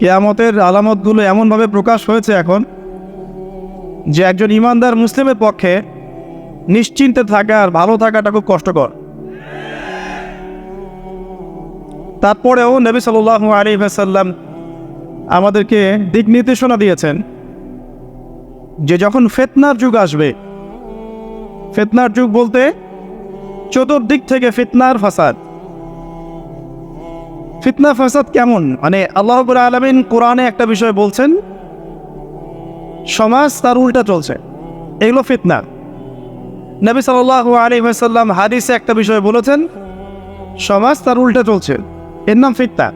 কেয়ামতের আলামতগুলো এমনভাবে প্রকাশ হয়েছে এখন যে একজন ইমানদার মুসলিমের পক্ষে নিশ্চিন্তে থাকা আর ভালো থাকাটা খুব কষ্টকর। তারপরেও নবী সাল্লাহ আলী সাল্লাম আমাদেরকে দিক নির্দেশনা দিয়েছেন যে যখন ফেতনার যুগ আসবে, ফেতনার যুগ বলতে চতুর্দিক থেকে ফিতনার ফাসাদ। ফিতনা ফাসাদ কেমন? মানে আল্লাহ আলমিন কোরআনে একটা বিষয় বলছেন সমাজ তার উল্টা চলছে। এগুলো ফিতনা। নবী সাল্লাহ আলী সাল্লাম হাদিসে একটা বিষয় বলেছেন সমাজ তার উল্টা চলছে। এর নাম ফিতনা।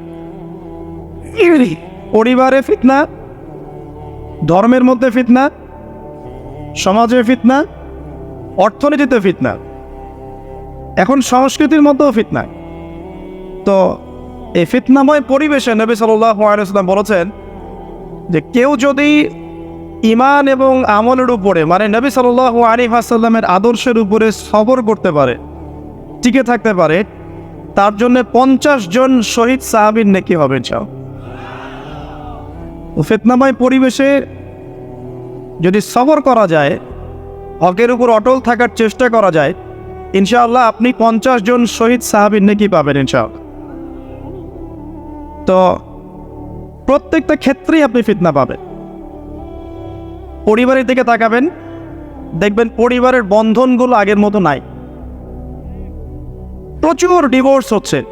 পরিবারে ফিতনা ধর্মের মধ্যে ফিতনা সমাজে ফিতনা অর্থনীতিতে ফিতনা। এখন সংস্কৃতির মধ্যেও ফিতনা। তো এই ফিতনাময় পরিবেশে নবী সাল্লাম বলেছেন যে কেউ যদি ইমান এবং আমলের উপরে মানে নবী সাল্লাহ আলী আসাল্লামের আদর্শের উপরে সবর করতে পারে, টিকে থাকতে পারে, তার জন্য পঞ্চাশ জন শহীদ সাহাবির নেকি হবে চাও ফিতনাময় পরিবেশে যদি সবর করা যায়, হকের উপর অটল থাকার চেষ্টা করা যায়, ইনশাআল্লাহ আপনি পঞ্চাশ জন শহীদ সাহাবির নেকি পাবেন ইনশাআল্লাহ। তো প্রত্যেকটা ক্ষেত্রেই আপনি ফিতনা পাবেন। পরিবারের দিকে তাকাবেন, দেখবেন পরিবারের বন্ধনগুলো আগের মতো নাই। প্রচুর ডিভোর্স হচ্ছে,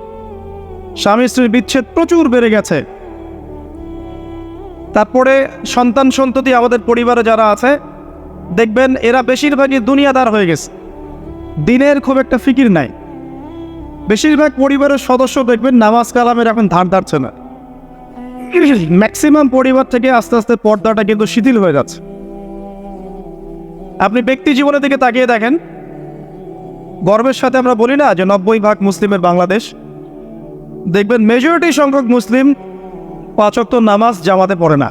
স্বামী স্ত্রীর বিচ্ছেদ প্রচুর বেড়ে গেছে। তারপরে সন্তান সন্ততি আমাদের পরিবারে যারা আছে, দেখবেন এরা বেশিরভাগই দুনিয়াদার হয়ে গেছে। দিনের খুব একটা ফিকির নাই। বেশিরভাগ পরিবারের সদস্য দেখবেন নামাজ কালামের এখন ধার ধারছে না। ম্যাক্সিমাম পরিবার থেকে আস্তে আস্তে পর্দাটা কিন্তু শিথিল হয়ে যাচ্ছে। আপনি ব্যক্তি জীবনের দিকে তাকিয়ে দেখেন। গর্বের সাথে আমরা বলি না যে নব্বই ভাগ মুসলিমের বাংলাদেশ। দেখবেন মেজরিটি সংখ্যক মুসলিম পাঁচক্ত নামাজ জামাতে পড়ে না।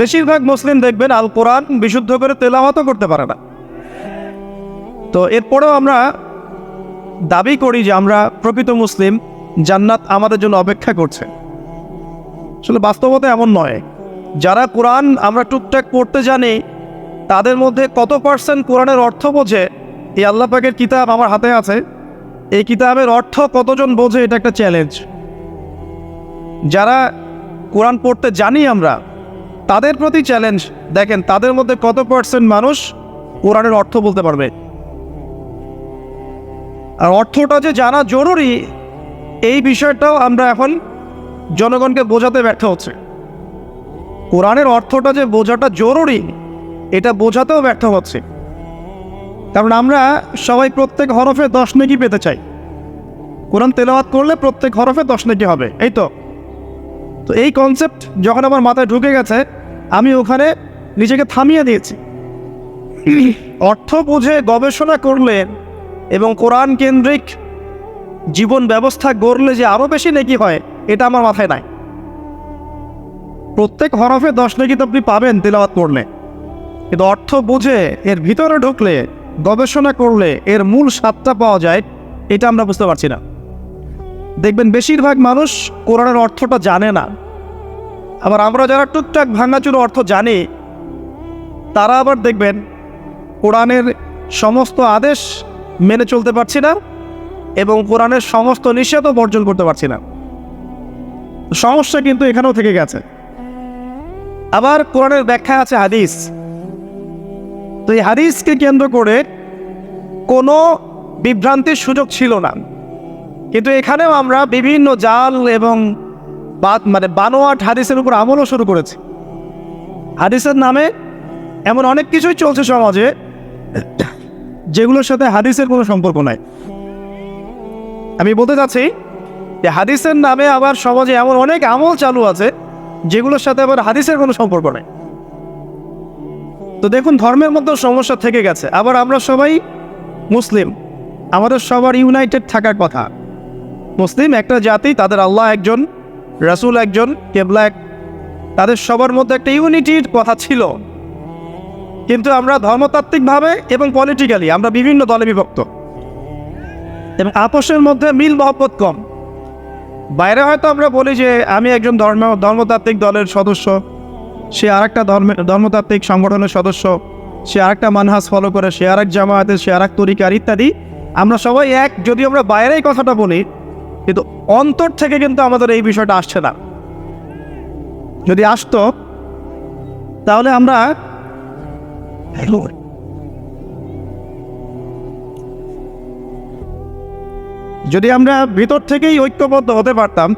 বেশিরভাগ মুসলিম দেখবেন আল কোরআন বিশুদ্ধ করে তেলাওয়াতও করতে পারে না। তো এরপরেও আমরা দাবি করি যে আমরা প্রকৃত মুসলিম, জান্নাত আমাদের জন্য অপেক্ষা করছে। আসলে বাস্তবতা এমন নয়। যারা কোরআন আমরা টুকটাক পড়তে জানি, তাদের মধ্যে কত পার্সেন্ট কোরআনের অর্থ বোঝে, এই আল্লাহ পাকের কিতাব আমার হাতে আছে। এই কিতাবের অর্থ কতজন বোঝে, এটা একটা চ্যালেঞ্জ যারা কোরআন পড়তে জানি আমরা, তাদের প্রতি চ্যালেঞ্জ দেখেন, তাদের মধ্যে কত পার্সেন্ট মানুষ কোরআনের অর্থ বলতে পারবে? আর অর্থটা যে জানা জরুরি, এই বিষয়টাও আমরা এখন জনগণকে বোঝাতে ব্যর্থ হচ্ছে। কোরআনের অর্থটা যে বোঝাটা জরুরি, এটা বোঝাতেও ব্যর্থ হচ্ছে। কারণ আমরা সবাই প্রত্যেক হরফে দশ নেকি পেতে চাই। কোরআন তেলাওয়াত করলে প্রত্যেক হরফে দশ নেকি হবে, এই তো? তো এই কনসেপ্ট যখন আমার মাথায় ঢুকে গেছে, আমি ওখানে নিজেকে থামিয়ে দিয়েছি। অর্থ বুঝে গবেষণা করলে এবং কোরআন কেন্দ্রিক জীবন ব্যবস্থা গড়লে যে আরও বেশি নেকি হয়, এটা আমার মাথায় নাই। প্রত্যেক হরফে দশ নেকি তো আপনি পাবেন তেলাওয়াত করলে। কিন্তু অর্থ বুঝে এর ভিতরে ঢুকলে, গবেষণা করলে এর মূল স্বাদটা পাওয়া যায়, এটা আমরা বুঝতে পারছি না। দেখবেন বেশিরভাগ মানুষ কোরআনের অর্থটা জানে না। আবার আমরা যারা টুকটাক ভাঙাচুর অর্থ জানি, তারা আবার দেখবেন কোরআনের সমস্ত আদেশ মেনে চলতে পারছি না এবং কোরআনের সমস্ত নিষেধও বর্জন করতে পারছি না। সমস্যা কিন্তু এখানেও থেকে গেছে। আবার কোরআনের ব্যাখ্যা আছে হাদিস। তো এই হাদিসকে কেন্দ্র করে কোনো বিভ্রান্তির সুযোগ ছিল না। কিন্তু এখানেও আমরা বিভিন্ন জাল এবং মানে বানোয়াট হাদিসের উপর আমলও শুরু করেছি। হাদিসের নামে এমন অনেক কিছুই চলছে সমাজে। যেগুলোর সাথে হাদিসের কোনো সম্পর্ক নাই। আমি বলতে চাচ্ছি যে হাদিসের নামে আবার সমাজে এমন অনেক আমল চালু আছে, যেগুলোর সাথে আবার হাদিসের কোনো সম্পর্ক নেই। তো দেখুন, ধর্মের মধ্যে সমস্যা থেকে গেছে। আবার আমরা সবাই মুসলিম। আমাদের সবার ইউনাইটেড থাকার কথা। মুসলিম একটা জাতি, তাদের আল্লাহ একজন, রাসূল একজন, কেবলা এক তাদের সবার মধ্যে একটা ইউনিটির কথা ছিল। কিন্তু আমরা ধর্মতাত্ত্বিকভাবে এবং পলিটিক্যালি আমরা বিভিন্ন দলে বিভক্ত। এবং আপোষের মধ্যে মিল মহব্বত কম। বাইরে হয়তো আমরা বলি যে আমি একজন ধর্ম, ধর্মতাত্ত্বিক দলের সদস্য, সে আরেকটা ধর্মের ধর্মতাত্ত্বিক সংগঠনের সদস্য, সে আরেকটা মানহাজ ফলো করে, সে আরেক জামায়াতের, সে আরেক তরিকার ইত্যাদি। আমরা সবাই এক যদি আমরা বাইরেই কথাটা বলি, কিন্তু অন্তর থেকে কিন্তু আমাদের এই বিষয়টা আসছে না। যদি আসতো, তাহলে আমরা যদি আমরা ভিতর থেকেই ঐক্যবদ্ধ হতে পারতাম,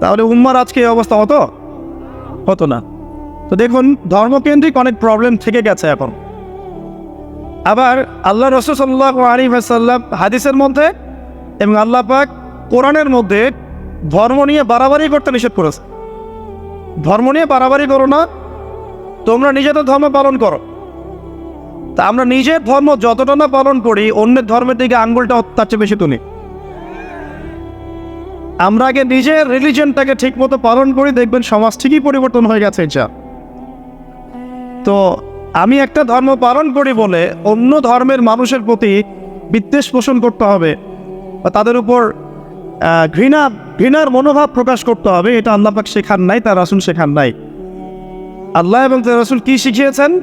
তাহলে উম্মার আজকে এই অবস্থা হতো? হতো না। তো দেখুন, ধর্মকেন্দ্রিক অনেক প্রবলেম থেকে গেছে এখন। আবার আল্লাহ রসুল সাল্লাহ আলী সাল্লাম হাদিসের মধ্যে এবং আল্লাহ পাক কোরআনের মধ্যে ধর্ম নিয়ে বাড়াবাড়ি করতে নিষেধ করেছে। ধর্ম নিয়ে বাড়াবাড়ি করো না তোমরা নিজেদের ধর্ম পালন করো। তা আমরা নিজের ধর্ম যতটা না পালন করি, অন্যের ধর্মের দিকে আঙ্গুলটা তার চেয়ে বেশি তুলি। আমরা আগে নিজের রিলিজনটাকে ঠিক মতো পালন করি, দেখবেন সমাজ ঠিকই পরিবর্তন হয়ে গেছে এটা তো আমি একটা ধর্ম পালন করি বলে অন্য ধর্মের মানুষের প্রতি বিদ্বেষ পোষণ করতে হবে বা তাদের উপর ঘৃণা, ঘৃণার মনোভাব প্রকাশ করতে হবে, এটা আল্লাহ পাক শেখান নাই, তার রাসুল শেখান নাই। আল্লাহ এবং তার রাসুল কি শিখিয়েছেন?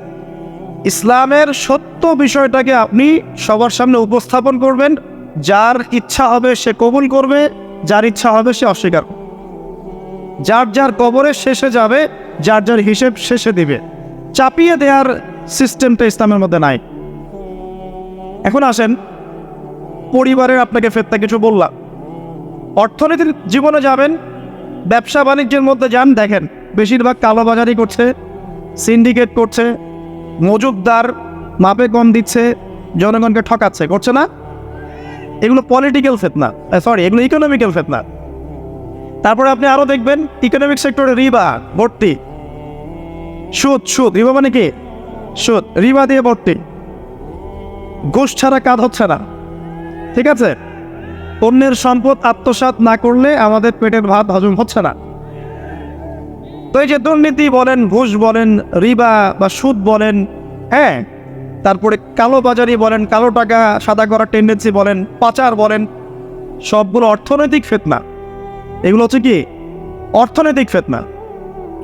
ইসলামের সত্য বিষয়টাকে আপনি সবার সামনে উপস্থাপন করবেন। যার ইচ্ছা হবে সে কবুল করবে, যার ইচ্ছা হবে সে অস্বীকার যার যার কবরে শেষে যাবে, যার যার হিসেব শেষে দিবে। চাপিয়ে দেওয়ার সিস্টেমটা ইসলামের মধ্যে নাই। এখন আসেন, পরিবারের আপনাকে ফেরতা কিছু বললাম। অর্থনীতির জীবনে যাবেন, ব্যবসা বাণিজ্যের মধ্যে যান, দেখেন। বেশিরভাগ কালোবাজারি করছে সিন্ডিকেট করছে, মজুকদার মাপে কম দিচ্ছে, জনগণকে ঠকাচ্ছে, করছে না? এগুলো পলিটিক্যাল ফেতনা সরি এগুলো ইকোনমিক্যাল ফেতনা তারপরে আপনি আরও দেখবেন ইকোনমিক সেক্টরে রিবা, ভর্তি। সুদ সুদ, রিবা মানে কি? সুদ, রিবা দিয়ে ভর্তি। ঘুষ ছাড়া কাজ হচ্ছে না। ঠিক আছে? অন্যের সম্পদ আত্মসাৎ না করলে আমাদের পেটের ভাত হজম হচ্ছে না। তো এই যে দুর্নীতি বলেন, ঘুষ বলেন, রিবা বা সুদ বলেন হ্যাঁ? তারপরে কালো বাজারি বলেন, কালো টাকা, সাদা করার টেন্ডেন্সি বলেন, পাচার বলেন, সবগুলো অর্থনৈতিক ফেতনা। এগুলো হচ্ছে কি? অর্থনৈতিক ফেতনা।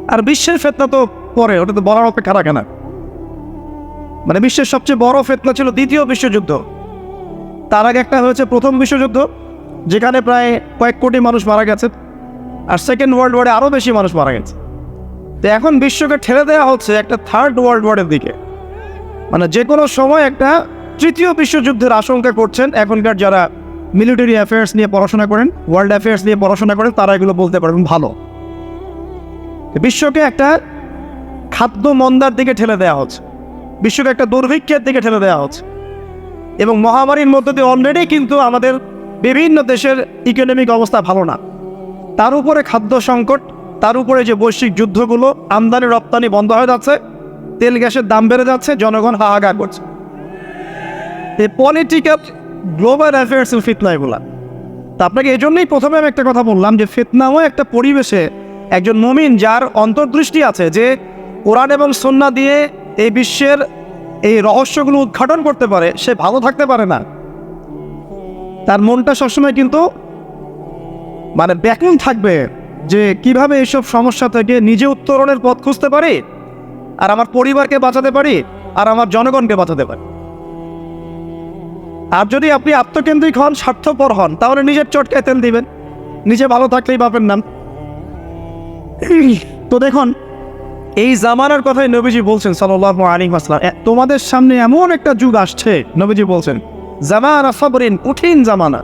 আর বিশ্বের ফেতনা তো পরে, ওটা তো বলার অপেক্ষা রাখে না। মানে বিশ্বের সবচেয়ে বড় ফেতনা ছিল দ্বিতীয় বিশ্বযুদ্ধ। তার আগে একটা হয়েছে প্রথম বিশ্বযুদ্ধ, যেখানে প্রায় কয়েক কোটি মানুষ মারা গেছে, আর সেকেন্ড ওয়ার্ল্ড ওয়ারে আরও বেশি মানুষ মারা গেছে। তো এখন বিশ্বকে ঠেলে দেওয়া হচ্ছে একটা থার্ড ওয়ার্ল্ড ওয়ারের দিকে। মানে যে কোনো সময় একটা তৃতীয় বিশ্বযুদ্ধের আশঙ্কা করছেন এখনকার যারা মিলিটারি অ্যাফেয়ার্স নিয়ে পড়াশোনা করেন ওয়ার্ল্ড অ্যাফেয়ার্স নিয়ে পড়াশোনা করেন, তারা এগুলো বলতে পারবেন ভালো। বিশ্বকে একটা খাদ্য মন্দার দিকে ঠেলে দেওয়া হচ্ছে। বিশ্বকে একটা দুর্ভিক্ষের দিকে ঠেলে দেওয়া হচ্ছে। এবং মহামারীর মধ্যে দিয়ে অলরেডি কিন্তু আমাদের বিভিন্ন দেশের ইকোনমিক অবস্থা ভালো না। তার উপরে খাদ্য সংকট তার উপরে যে বৈশ্বিক যুদ্ধগুলো আমদানি, রপ্তানি বন্ধ হয়ে যাচ্ছে, তেল গ্যাসের দাম বেড়ে যাচ্ছে, জনগণ হাহাকার করছে। এই পলিটিক্যাল গ্লোবাল অ্যাফেয়ার্সের ফিতনা এগুলা। তা আপনাকে এই জন্যই প্রথমে আমি একটা কথা বললাম যে ফিতনাও একটা পরিবেশে একজন মমিন যার অন্তর্দৃষ্টি আছে যে কোরআন এবং সন্না দিয়ে এই বিশ্বের এই রহস্যগুলো উদ্ঘাটন করতে পারে, সে ভালো থাকতে পারে না। তার মনটা সবসময় কিন্তু মানে ব্যাকুল থাকবে। যে কীভাবে এইসব সমস্যা থেকে নিজে উত্তরণের পথ খুঁজতে পারি? আর আমার পরিবারকে বাঁচাতে পারি? আর আমার জনগণকে বাঁচাতে পারি? আর যদি আপনি আত্মকেন্দ্রিক হন, স্বার্থপর হন, তাহলে নিজের চটকায় তেল দিবেন। নিজে ভালো থাকলেই বাপের নাম। তো দেখুন, এই জামানার কথাই নবীজি বলছেন সাল্লাহ আলী আসলাম তোমাদের সামনে এমন একটা যুগ আসছে, নবীজি বলছেন, জামানা সবরিন, কঠিন জামানা।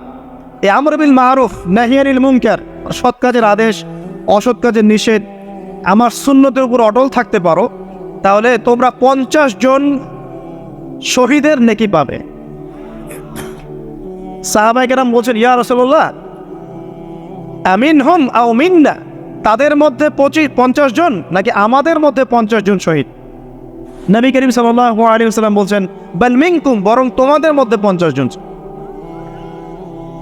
এ আমরবিল মারুফ নাহিয়ানিল মুনকার, সৎ কাজের আদেশ, অসৎ কাজের নিষেধ। আমার শূন্যতের উপর অটল থাকতে পারো, তাহলে তোমরা পঞ্চাশ জন শহীদের নেকি পাবে। সাহাবাই কেরাম বলছেন, ইয়া রসল্লাহ আমিন হোম আও মিন্না, তাদের মধ্যে পঁচিশ পঞ্চাশ জন নাকি আমাদের মধ্যে পঞ্চাশ জন শহীদ? নবী করিম সাল্লাহ আলী সাল্লাম বলছেন, বাল মিংকুম বরং তোমাদের মধ্যে পঞ্চাশ জন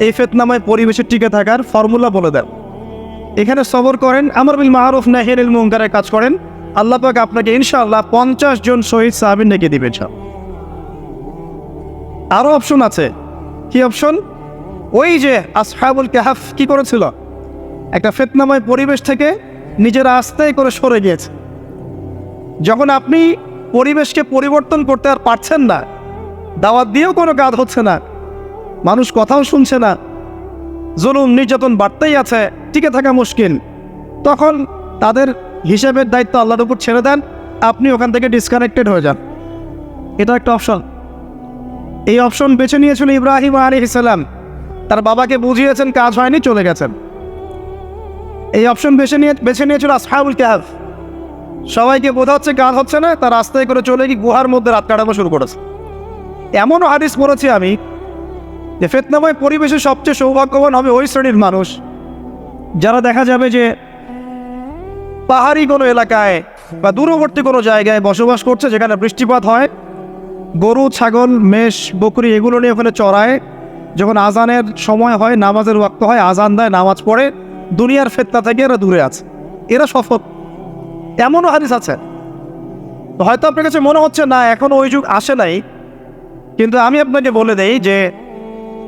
এই ফেতনাময় পরিবেশে টিকে থাকার ফর্মুলা বলে দেন। এখানে সবর করেন, আমর বিল মাহরুফ নাহিরুল মুনকারের কাজ করেন। আল্লাহ পাক আপনাকে ইনশাআল্লাহ পঞ্চাশ জন শহীদ সাহাবিন ডেকে দিবেন সব। আরও অপশন আছে। কি অপশন ওই যে আসহাবুল কাহাফ কি করেছিল? একটা ফেতনাময় পরিবেশ থেকে নিজেরা আস্তায় করে সরে গিয়েছে। যখন আপনি পরিবেশকে পরিবর্তন করতে আর পারছেন না, দাওয়াত দিয়েও কোনো কাজ হচ্ছে না মানুষ কথাও শুনছে না। জুলুম, নির্যাতন বাড়তেই আছে, টিকে থাকা মুশকিল। তখন তাদের হিসেবের দায়িত্ব আল্লাহর উপর ছেড়ে দেন, আপনি ওখান থেকে ডিসকানেক্টেড হয়ে যান। এটা একটা অপশন এই অপশন বেছে নিয়েছিল ইব্রাহিম আলী ইসলাম তার বাবাকে বুঝিয়েছেন, কাজ হয়নি, চলে গেছেন। এই অপশন বেছে নিয়ে, বেছে নিয়েছিল আসহাবুল ক্যাব সবাইকে বোঝাচ্ছে কাজ হচ্ছে না তার রাস্তায় করে চলে গিয়ে গুহার মধ্যে রাত কাটানো শুরু করেছে। এমনও হাদিস পড়েছি আমি যে ফেতনাময় পরিবেশে সবচেয়ে সৌভাগ্যবান হবে ওই শ্রেণির মানুষ, যারা দেখা যাবে যে পাহাড়ি কোনো এলাকায় বা দূরবর্তী কোনো জায়গায় বসবাস করছে, যেখানে বৃষ্টিপাত হয়, গরু, ছাগল, মেষ, বকরি এগুলো নিয়ে ওখানে চড়ায়। যখন আজানের সময় হয়, নামাজের ওয়াক্ত হয়, আজান দেয়, নামাজ পড়ে, দুনিয়ার ফেতনা থেকে এরা দূরে আছে। এরা সফল। এমনও হাদিস আছে। হয়তো আপনার কাছে মনে হচ্ছে, না এখনও ওই যুগ আসে নাই। কিন্তু আমি আপনাকে বলে দেই যে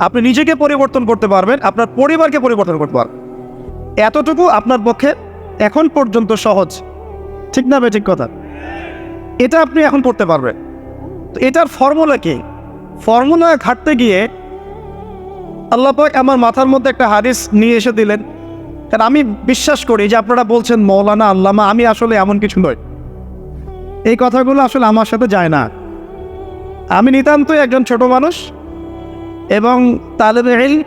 আপনি নিজেকে পরিবর্তন করতে পারবেন, আপনার পরিবারকে পরিবর্তন করতে পারবেন। এতটুকু আপনার পক্ষে এখন পর্যন্ত সহজ। ঠিক না ঠিক কথা? এটা আপনি এখন করতে পারবেন। তো এটার ফর্মুলা কি? ফর্মুলা ঘাটতে গিয়ে আল্লাহ পাক আমার মাথার মধ্যে একটা হাদিস নিয়ে এসে দিলেন। কারণ আমি বিশ্বাস করি যে আপনারা বলছেন, মৌলানা, আল্লামা, আমি আসলে এমন কিছু নই। এই কথাগুলো আসলে আমার সাথে যায় না। আমি নিতান্তই একজন ছোট মানুষ। এবং তালেবে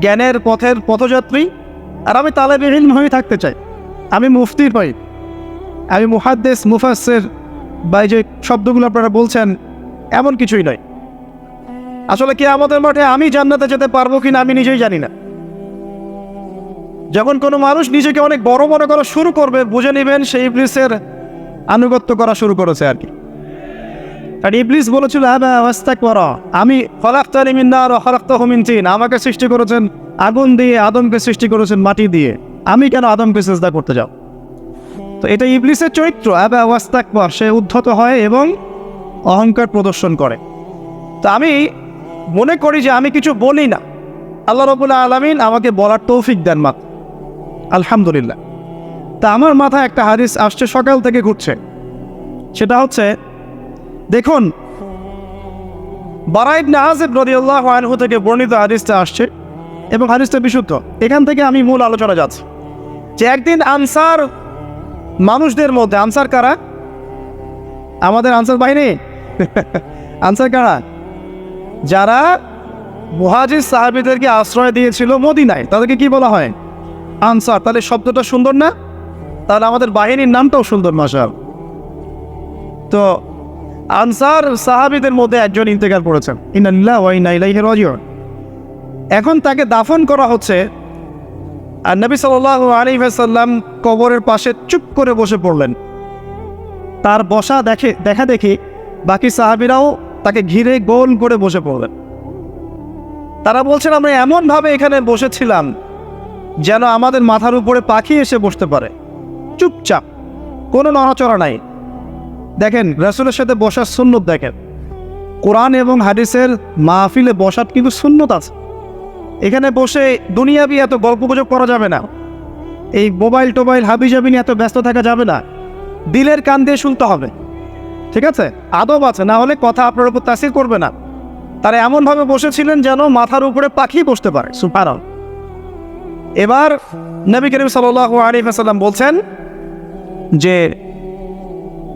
জ্ঞানের পথের পথযাত্রী আর আমি তালেবে হয়ে থাকতে চাই। আমি মুফতির হই আমি মুহাদ্দেস মুফাসের বা যে শব্দগুলো আপনারা বলছেন, এমন কিছুই নয়। আসলে কি আমাদের মাঠে আমি জান্নাতে যেতে পারব কিনা আমি নিজেই জানি না। যখন কোনো মানুষ নিজেকে অনেক বড় মনে করা শুরু করবে, বুঝে নেবেন সেই ইবলিসের আনুগত্য করা শুরু করেছে আর কি। আর ইবলিস বলেছিল হ্যাঁ ওয়াস্তাক করা আমি ফলাক্তার মিন্নার হলাক্ত হুমিন চিন আমাকে সৃষ্টি করেছেন আগুন দিয়ে, আদমকে সৃষ্টি করেছেন মাটি দিয়ে। আমি কেন আদমকে চেষ্টা করতে যাও তো এটা ইবলিসের চরিত্র, আবা ওয়াস্তাকবার। সে উদ্ধত হয় এবং অহংকার প্রদর্শন করে। তো আমি মনে করি যে আমি কিছু বলি না। আল্লাহ রবুল্লা আলমিন আমাকে বলার তৌফিক দেন মাত্র। আলহামদুলিল্লাহ। তা আমার মাথায় একটা হাদিস আসছে সকাল থেকে ঘুরছে। সেটা হচ্ছে দেখুন বারাইব নাহাজেব রদিয়াল্লাহ আনহু থেকে বর্ণিত হাদিসটা আসছে এবং হাদিসটা বিশুদ্ধ। এখান থেকে আমি মূল আলোচনা যাচ্ছি। যে একদিন আনসার মানুষদের মধ্যে, আনসার কারা? আমাদের আনসার বাহিনী? আনসার কারা? যারা মুহাজির সাহাবিদেরকে আশ্রয় দিয়েছিল মদিনায়। তাদেরকে কি বলা হয়? আনসার। তাহলে শব্দটা সুন্দর না? তাহলে আমাদের বাহিনীর নামটাও সুন্দর মাসাল তো আনসার সাহাবিদের মধ্যে একজন ইন্তেকাল করেছেন। ইনাল্লাহ ওয়া ইন্না ইলাইহি রাজিউন। এখন তাকে দাফন করা হচ্ছে। আর নবী সাল্লাল্লাহু আলাইহি ওয়াসাল্লাম কবরের পাশে চুপ করে বসে পড়লেন। তার বসা দেখে, দেখা দেখি বাকি সাহাবিরাও তাকে ঘিরে গোল করে বসে পড়লেন। তারা বলছেন, আমরা এমনভাবে এখানে বসেছিলাম যেন আমাদের মাথার উপরে পাখি এসে বসতে পারে। চুপচাপ, কোনো নড়াচড়া নাই। দেখেন, রাসুলের সাথে বসার সুন্নত দেখেন। কোরআন এবং হাদিসের মাহফিলে বসার কিন্তু সুন্নত আছে। এখানে বসে দুনিয়াবি এত গল্প গুজব করা যাবে না। এই মোবাইল টোবাইল হাবি জাবি নিয়ে এত ব্যস্ত থাকা যাবে না। দিলের কান দিয়ে শুনতে হবে। ঠিক আছে? আদব আছে, না হলে কথা আপনার উপর তাসির করবে না। তারা এমনভাবে বসেছিলেন যেন মাথার উপরে পাখি বসতে পারে। সুপারল এবার নবী করিম সাল আলী সাল্লাম বলছেন যে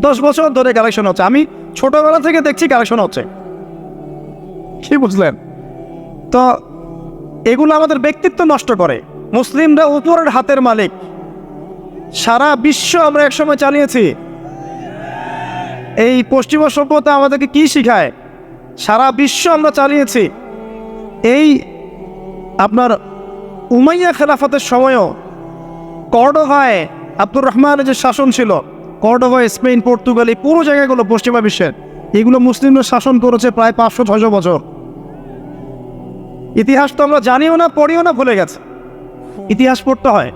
দশ বছর ধরে কালেকশন হচ্ছে। আমি ছোটবেলা থেকে দেখছি কালেকশন হচ্ছে। কি বুঝলেন? তো এগুলো আমাদের ব্যক্তিত্ব নষ্ট করে। মুসলিমরা উপরের হাতের মালিক। সারা বিশ্ব আমরা একসময় চালিয়েছি। এই পশ্চিমা সভ্যতা আমাদেরকে কি শিখায়? সারা বিশ্ব আমরা চালিয়েছি। এই আপনার উমাইয়া খেলাফতের সময়ও কর্ডোভায় আব্দুর রহমানের যে শাসন ছিল। কর্ডোভায়, স্পেন, পর্তুগাল, এই পুরো জায়গাগুলো পশ্চিমা বিশ্বের। এগুলো মুসলিমরা শাসন করেছে প্রায় পাঁচশো ছয়শো বছর। ইতিহাস তো আমরা জানিও না, পড়িও না, ভুলে গেছে। ইতিহাস পড়তে হয়।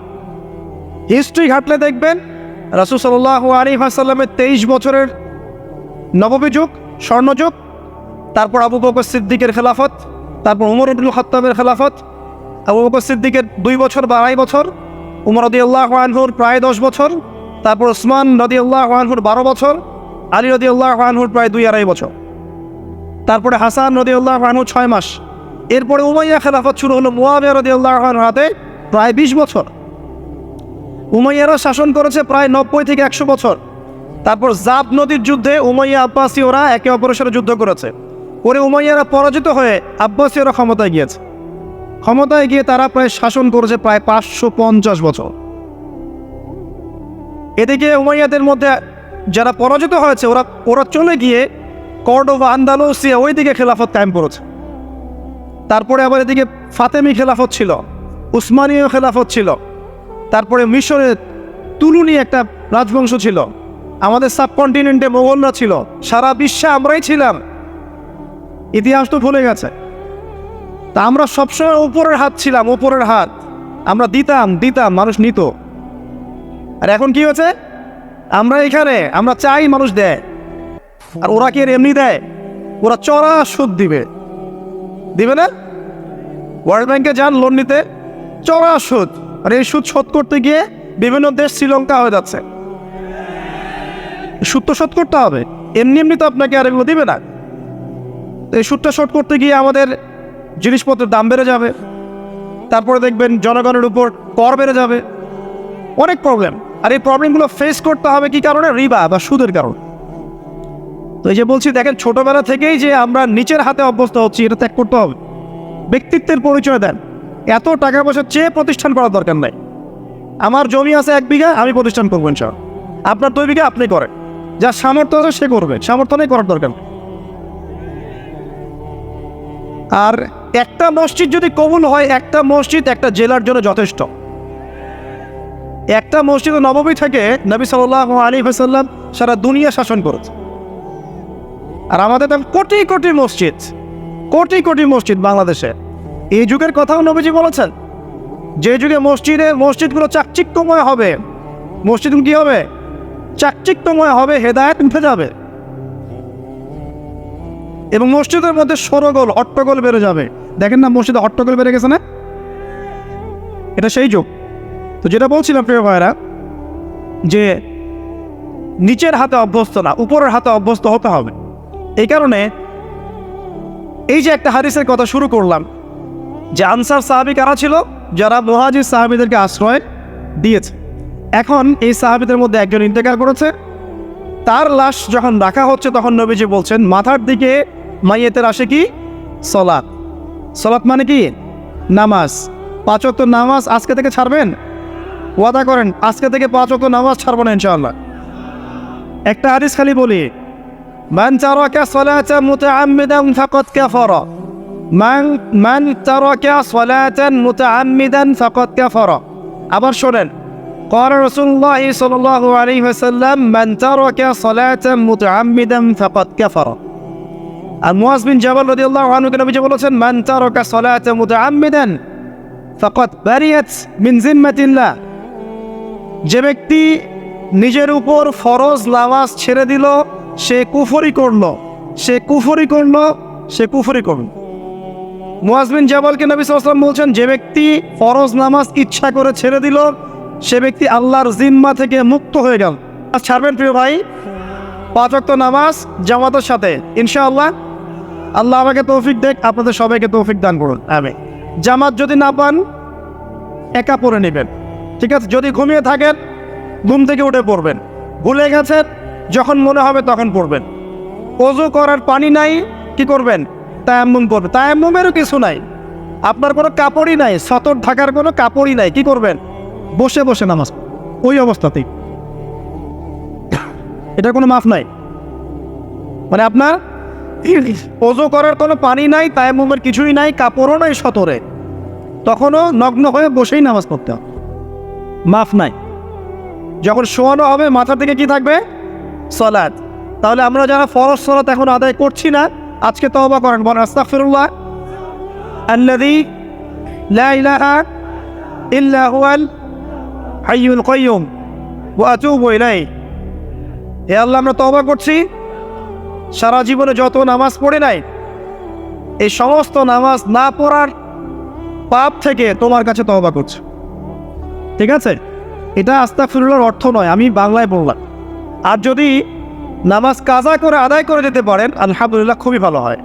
হিস্ট্রি ঘাটলে দেখবেন, রাসুল সাল্লাহ আলী হাসাল্লামের তেইশ বছরের নবমী যুগ স্বর্ণযুগ তারপর আবু বকর সিদ্দিকের খেলাফত, তারপর উমর আব্দুল খত্তাবের খেলাফত, আবু বকর সিদ্দিকের দুই বছর বা আড়াই বছর, উমর রদিউল্লাহ আনহুর প্রায় দশ বছর তারপর ওসমান রদিউল্লাহ আনহুর বারো বছর, আলী রদিউল্লাহ আনহুর প্রায় দুই আড়াই বছর। তারপরে হাসান রদিউল্লাহ আনহু ছয় মাস। এরপরে উমাইয়া খেলাফত শুরু হলো মুয়াবিয়া রদিউল্লাহ আনহুর হাতে প্রায় বিশ বছর। উমাইয়ারা শাসন করেছে প্রায় নব্বই থেকে একশো বছর। তারপর জাব নদীর যুদ্ধে উমাইয়া আব্বাসীয়রা একে অপরের সাথে যুদ্ধ করেছে। পরে উমাইয়ারা পরাজিত হয়ে আব্বাসীয়রা ক্ষমতায় গিয়েছে। ক্ষমতায় গিয়ে তারা প্রায় শাসন করেছে প্রায় পাঁচশো পঞ্চাশ বছর। এদিকে উমাইয়াদের মধ্যে যারা পরাজিত হয়েছে, ওরা ওরা চলে গিয়ে কর্ডোভা, আন্দালুসিয়া ওইদিকে খেলাফত কায়েম করেছে। তারপরে আবার এদিকে ফাতেমি খেলাফত ছিল, উসমানীয় খেলাফত ছিল। তারপরে মিশরে তুলুনি একটা রাজবংশ ছিল। আমাদের সাবকন্টিনেন্টে মোগলরা ছিল। সারা বিশ্বে আমরাই ছিলাম। ইতিহাস তো ভুলে গেছে। তা আমরা সবসময় উপরের হাত ছিলাম, উপরের হাত। আমরা দিতাম দিতাম, মানুষ নিত। আর এখন কি হয়েছে? আমরা এখানে, আমরা চাই মানুষ দেয়। আর ওরা কি এমনি দেয়? ওরা চড়া সুদ দিবে। দিবে না? ওয়ার্ল্ড ব্যাংকে যান লোন নিতে। চড়া সুদ। আর এই সুদ শোধ করতে গিয়ে বিভিন্ন দেশ শ্রীলঙ্কা হয়ে যাচ্ছে। সুদ তো শোধ করতে হবে। এমনি এমনি তো আপনাকে আর এগুলো দিবে না। এই সুদটা শোধ করতে গিয়ে আমাদের জিনিসপত্রের দাম বেড়ে যাবে। তারপরে দেখবেন জনগণের উপর কর বেড়ে যাবে। অনেক প্রবলেম আর এই প্রবলেমগুলো ফেস করতে হবে কি কারণে? রিবা বা সুদের কারণে। তো এই যে বলছি, দেখেন ছোটবেলা থেকেই যে আমরা নিচের হাতে অভ্যস্ত হচ্ছি, এটা ত্যাগ করতে হবে। ব্যক্তিত্বের পরিচয় দেন। এত টাকা পয়সা চেয়ে প্রতিষ্ঠান করার দরকার নাই। আমার জমি আছে এক বিঘা, আমি প্রতিষ্ঠান করব ইনশাল আপনার দুই বিঘা আপনি করেন। যার সামর্থ্য আছে সে করবে। সামর্থ্য নেই করার দরকার আর একটা মসজিদ যদি কবুল হয়, একটা মসজিদ একটা জেলার জন্য যথেষ্ট। একটা মসজিদ নবমী থেকে নবী সাল্লাহ আলী হাসাল্লাম সারা দুনিয়া শাসন করেছে। আর আমাদের তো কোটি কোটি মসজিদ, কোটি কোটি মসজিদ বাংলাদেশে। এই যুগের কথাও নবীজি বলেছেন, যে যুগে মসজিদে, মসজিদগুলো চাকচিক্যময় হবে মসজিদ কি হবে? চাকচিক্যময় হবে, হেদায়ত উঠে যাবে। এবং মসজিদের মধ্যে সরগোল হট্টগোল বেড়ে যাবে। দেখেন না মসজিদে হট্টগোল বেড়ে গেছে না? এটা সেই যুগ। তো যেটা বলছিলাম, প্রিয় ভাইরা যে নিচের হাতে অভ্যস্ত না, উপরের হাতে অভ্যস্ত হতে হবে। এই কারণে এই যে একটা হাদিসের কথা শুরু করলাম, যে আনসার সাহাবি কারা ছিল? যারা মহাজির সাহাবিদেরকে আশ্রয় দিয়েছে। এখন এই সাহাবিদের মধ্যে একজন ইন্তেকার করেছে। তার লাশ যখন রাখা হচ্ছে, তখন নবীজি বলছেন, মাথার দিকে মাইয়েতের আসে কি? সলাৎ। সলাৎ মানে কি? নামাজ। পাঁচ ওয়াক্ত নামাজ আজকে থেকে ছাড়বেন? ওয়াদা করেন আজকে থেকে পাঁচ ওয়াক্ত নামাজ ছাড়বো না ইনশাআল্লাহ একটা হাদিস খালি বলি মান তারাকা সালাতান মুতাআম্মিদান ফাকাদ কাফারা মান মান তারাকা সালাতান মুতাআম্মিদান ফাকাদ কাফারা আবার শোনেন قال رسول الله صلى الله عليه وسلم من ترك صلاة متعمدا فقد كفر আর মুয়াজ বিন জাবাল রাদিয়াল্লাহু আনহু নবীজি বলেছেন মান তারাকা সালাতা মুতাআম্মিদান ফাকাদ বারিয়াত মিন জিম্মাতিল্লাহ যে ব্যক্তি নিজের উপর ফরজ নামাজ ছেড়ে দিল, সে কুফরি করল। সে কুফরি করল, সে কুফরি করল। মুয়াজ বিন জাবালকে নবী সাল্লাল্লাহু বলছেন, যে ব্যক্তি ফরজ নামাজ ইচ্ছা করে ছেড়ে দিল, সে ব্যক্তি আল্লাহর জিম্মা থেকে মুক্ত হয়ে গেল। ছাড়বেন প্রিয় ভাই? পাঁচ ওয়াক্ত নামাজ, জামাতের সাথে। ইনশাআল্লাহ। আল্লাহ আমাকে তৌফিক দেখ, আপনাদের সবাইকে তৌফিক দান করুন। আমি জামাত যদি না পান, একা পড়ে নেবেন। ঠিক আছে, যদি ঘুমিয়ে থাকেন, ঘুম থেকে উঠে পড়বেন। ভুলে গেছেন, যখন মনে হবে তখন পড়বেন। অজু করার পানি নাই, কি করবেন? তায়াম্মুম করবেন। তায়াম্মুমেরও কিছু নাই। আপনার কোনো কাপড়ই নাই, সতর থাকার কোনো কাপড়ই নাই, কি করবেন? বসে বসে নামাজ ওই অবস্থাতেই। এটা কোনো মাফ নাই। মানে আপনার অজু করার কোনো পানি নাই, তায়াম্মুমের কিছুই নাই, কাপড়ও নাই সতরে। তখনও নগ্ন হয়ে বসেই নামাজ পড়তে হবে। মাফ নাই। যখন শোয়ানো হবে মাথা থেকে কি থাকবে? সলাদ তাহলে আমরা যারা ফরজ সলাত এখন আদায় করছি না আজকে তওবা করেন বলেন আস্তাগফিরুল্লাহ। আল্লাযী লা ইলাহা ইল্লা হুয়াল হাইয়ুল কাইয়ুম ওয়া আতুবু ইলাইহি। হে আল্লাহ আমরা তওবা করছি। সারা জীবনে যত নামাজ পড়ে নাই এই সমস্ত নামাজ না পড়ার পাপ থেকে তোমার কাছে তওবা করছি। ঠিক আছে? এটা আস্তাগফিরুল্লাহর অর্থ নয়, আমি বাংলায় বললাম। আর যদি নামাজ কাজা করে আদায় করে যেতে পারেন, আলহামদুলিল্লাহ খুবই ভালো হয়।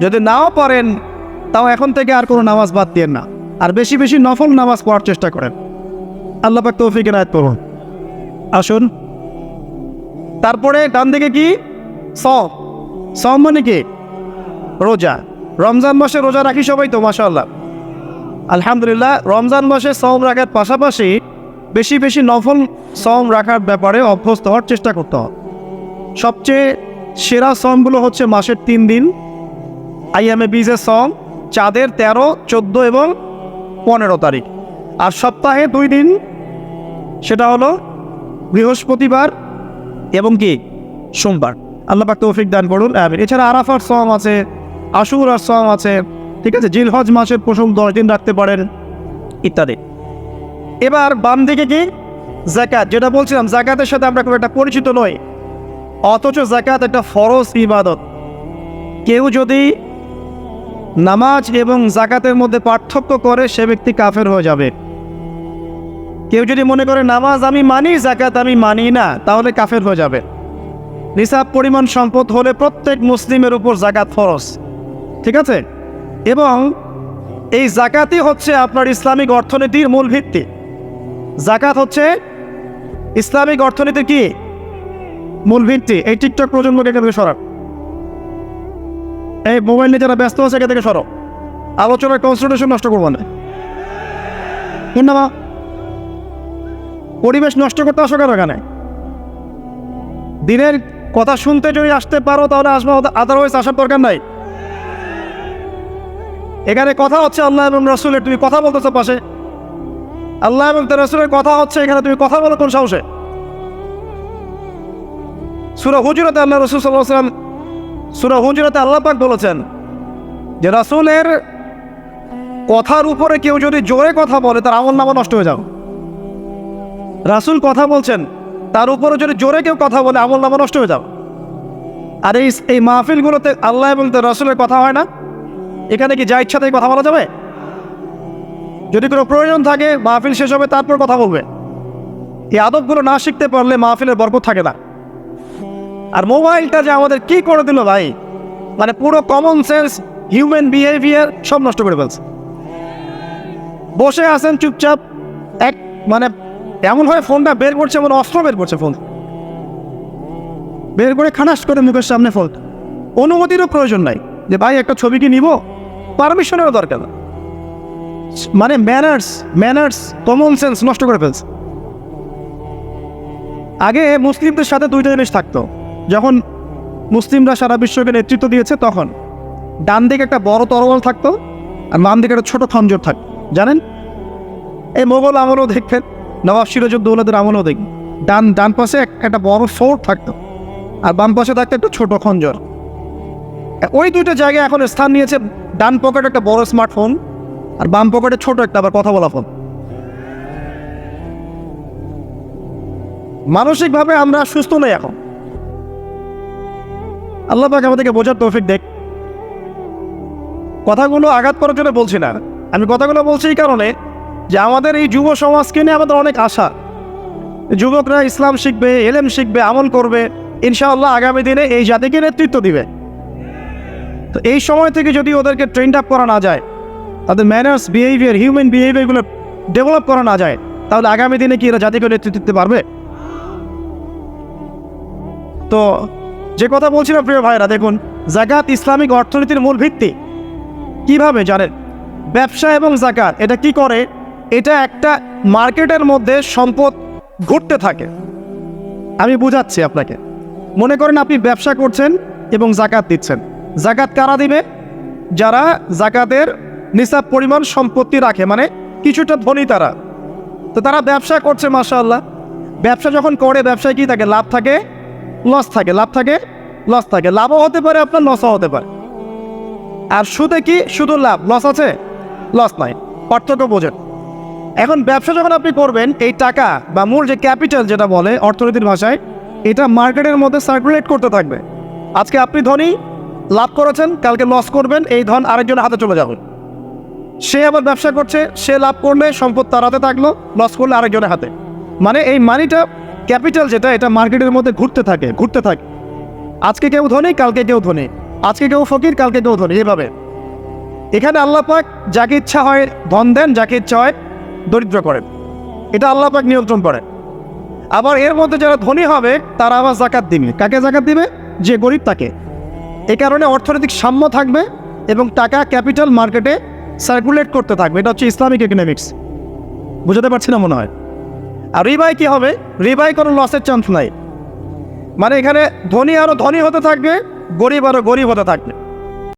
যদি নাও পারেন, তাও এখন থেকে আর কোনো নামাজ বাদ দিয়ে না। আর বেশি বেশি নফল নামাজ পড়ার চেষ্টা করেন। আল্লাহ পাক তৌফিক এনায়েত করুন। আসুন। তারপরে ডান দিকে কি? সম সম মানে কি? রোজা। রমজান মাসে রোজা রাখি সবাই তো, মাশাআল্লাহ। আলহামদুলিল্লাহ, রমজান মাসে সম রাখার পাশাপাশি বেশি বেশি নফল সম রাখার ব্যাপারে অভ্যস্ত হওয়ার চেষ্টা করতে হবে। সবচেয়ে সেরা সমগুলো হচ্ছে মাসের তিন দিন আইএমএ বিজের সম চাঁদের তেরো, চোদ্দ এবং পনেরো তারিখ। আর সপ্তাহে দুই দিন, সেটা হলো বৃহস্পতিবার এবং কি, সোমবার। আল্লাহ পাক তৌফিক দান করুন এছাড়া আরাফার সম আছে, আশুরার সম আছে ঠিক আছে জিলহজ মাসের প্রথম দশ দিন রাখতে পারেন, ইত্যাদি। এবার বাম দিকে কি? জাকাত, যেটা বলছিলাম, জাকাতের সাথে আমরা খুব একটা পরিচিত নই, অথচ জাকাত একটা ফরজ ইবাদত। কেউ যদি নামাজ এবং জাকাতের মধ্যে পার্থক্য করে, সে ব্যক্তি কাফের হয়ে যাবে। কেউ যদি মনে করে, নামাজ আমি মানি, জাকাত আমি মানি না তাহলে কাফের হয়ে যাবে। নিসাব পরিমাণ সম্পদ হলে প্রত্যেক মুসলিমের উপর জাকাত ফরজ। ঠিক আছে? এবং এই জাকাতই হচ্ছে আপনার ইসলামিক অর্থনীতির মূল ভিত্তি। জাকাত হচ্ছে ইসলামিক অর্থনীতির কি? মূল ভিত্তি। এই টিকটক প্রজন্মকে এখান থেকে সরান। এই মোবাইল নিয়ে যারা ব্যস্ত আছে, এখান থেকে সরো আলোচনার কনসেন্ট্রেশন নষ্ট করব না। না? পরিবেশ নষ্ট করতে আসো কেন এখানে? দিনের কথা শুনতে যদি আসতে পারো, তাহলে আসব আদারওয়াইজ আসার দরকার নাই। এখানে কথা হচ্ছে আল্লাহ এবং রসুলের। তুমি কথা বলতেছো পাশে। আল্লাহ এবং তার রসুলের কথা হচ্ছে এখানে। তুমি কথা বলো কোন সাহসে? সুরা হুজুরাতে আল্লাহ রসুল সাল্লাহ সাল্লাম সুরা হুজুরাতে আল্লাহ পাক বলেছেন যে রাসুলের কথার উপরে কেউ যদি জোরে কথা বলে, তার আমল নামা নষ্ট হয়ে যাও রাসুল কথা বলছেন, তার উপরে যদি জোরে কেউ কথা বলে, আমল নামা নষ্ট হয়ে যাও আর এই এই মাহফিলগুলোতে আল্লাহ এবং তার রাসুলের কথা হয় না। এখানে কি যা ইচ্ছা তাই কথা বলা যাবে? যদি কোনো প্রয়োজন থাকে, মাহফিল শেষ হবে, তারপর কথা বলবে। এই আদবগুলো না শিখতে পারলে মাহফিলের বরকত থাকে না। আর মোবাইলটা যে আমাদের কি করে দিল ভাই? মানে পুরো কমন সেন্স হিউম্যান বিহেভিয়ার সব নষ্ট করে ফেলছে। বসে আছেন চুপচাপ, এক মানে এমনভাবে ফোনটা বের করছে, এমন অস্ত্র বের করছে ফোন। বের করে খানাস করে মুখের সামনে ফোন। অনুমতিরও প্রয়োজন নাই। যে ভাই, একটা ছবি কি নিব? পারমিশনেরও দরকার না। মানে ম্যানার্স ম্যানার্স কমন সেন্স নষ্ট করে ফেলছে। আগে মুসলিমদের সাথে দুইটা জিনিস থাকতো। যখন মুসলিমরা সারা বিশ্বকে নেতৃত্ব দিয়েছে, তখন ডান দিকে একটা বড় তরোয়াল থাকতো আর বাম দিকে একটা ছোট খঞ্জর থাকতো। জানেন? এই মোগল আমলও দেখবেন, নবাব সিরাজউদ্দৌলাদের আমলও দেখবেন। ডান ডান পাশে একটা বড় ফোর্ট থাকতো আর বাম পাশে থাকতো একটা ছোট খঞ্জর। ওই দুইটা জায়গায় এখন স্থান নিয়েছে ডান পকেটে একটা বড় স্মার্টফোন আর বাম পকেটে ছোট একটা, আবার কথা বলা ফোন মানসিকভাবে আমরা সুস্থ নই এখন। আল্লাহ পাক আমাদেরকে বোঝার তৌফিক দেখ। কথাগুলো আঘাত করার জন্য বলছি না। আমি কথাগুলো বলছি এই কারণে যে আমাদের এই যুব সমাজকে নিয়ে আমাদের অনেক আশা। যুবকরা ইসলাম শিখবে, এলেম শিখবে, আমল করবে, ইনশাআল্লাহ আগামী দিনে এই জাতিকে নেতৃত্ব দিবে। তো এই সময় থেকে যদি ওদেরকে ট্রেন্ড আপ করা না যায়, তাদের ম্যানার্স বিহেভিয়ার হিউম্যান বিহেভিয়ারগুলো ডেভেলপ করা না যায়, তাহলে আগামী দিনে কি এরা জাতিকে নেতৃত্ব দিতে পারবে? তো যে কথা বলছিলাম প্রিয় ভাইরা দেখুন, জাকাত ইসলামিক অর্থনীতির মূল ভিত্তি। কীভাবে জানেন? ব্যবসা এবং জাকাত, এটা কি করে? এটা একটা মার্কেটের মধ্যে সম্পদ ঘটতে থাকে। আমি বুঝাচ্ছি আপনাকে। মনে করেন আপনি ব্যবসা করছেন এবং জাকাত দিচ্ছেন। জাকাত কারা দিবে? যারা জাকাতের নিসাব পরিমাণ সম্পত্তি রাখে মানে কিছুটা ধনী তারা। তো তারা ব্যবসা করছে, মাশাআল্লাহ। ব্যবসা যখন করে, ব্যবসায় কি থাকে? লাভ থাকে লস থাকে। লাভ থাকে লস থাকে। লাভও হতে পারে, আপনার লসও হতে পারে। আর সুদে কি? শুধু লাভ। লস আছে? লস নাই। পার্থক্য বোঝেন। এখন ব্যবসা যখন আপনি করবেন, এই টাকা বা মূল যে ক্যাপিটাল যেটা বলে অর্থনীতির ভাষায়, এটা মার্কেটের মধ্যে সার্কুলেট করতে থাকবে। আজকে আপনি ধনী লাভ করেছেন, কালকে লস করবেন, এই ধন আরেকজনের হাতে চলে যাবে। সে আবার ব্যবসা করছে, সে লাভ করলে সম্পদ তার হাতে থাকল লস করলে আরেকজনের হাতে। মানে এই মানিটা ক্যাপিটাল যেটা, এটা মার্কেটের মধ্যে ঘুরতে থাকে ঘুরতে থাকে। আজকে কেউ ধনী, কালকে কেউ ধনী। আজকে কেউ ফকির, কালকে কেউ ধনী এভাবে এখানে আল্লাহ পাক যাকে ইচ্ছা হয় ধন দেন, যাকে ইচ্ছা হয় দরিদ্র করেন। এটা আল্লাহ পাক নিয়ন্ত্রণ করে। আবার এর মধ্যে যারা ধনী হবে, তারা আবার জাকাত দিবে। কাকে জাকাত দিবে? যে গরিব তাকে। এই কারণে অর্থনৈতিক সাম্য থাকবে এবং টাকা ক্যাপিটাল মার্কেটে সার্কুলেট করতে থাকবে। এটা হচ্ছে ইসলামিক ইকোনমিক্স। বুঝাতে পারছি না মনে হয়। আর রিবাই কী হবে? রিবাই কোনো লসের চান্স নাই। মানে এখানে ধনী আরও ধনী হতে থাকবে, গরিব আরও গরিব হতে থাকবে।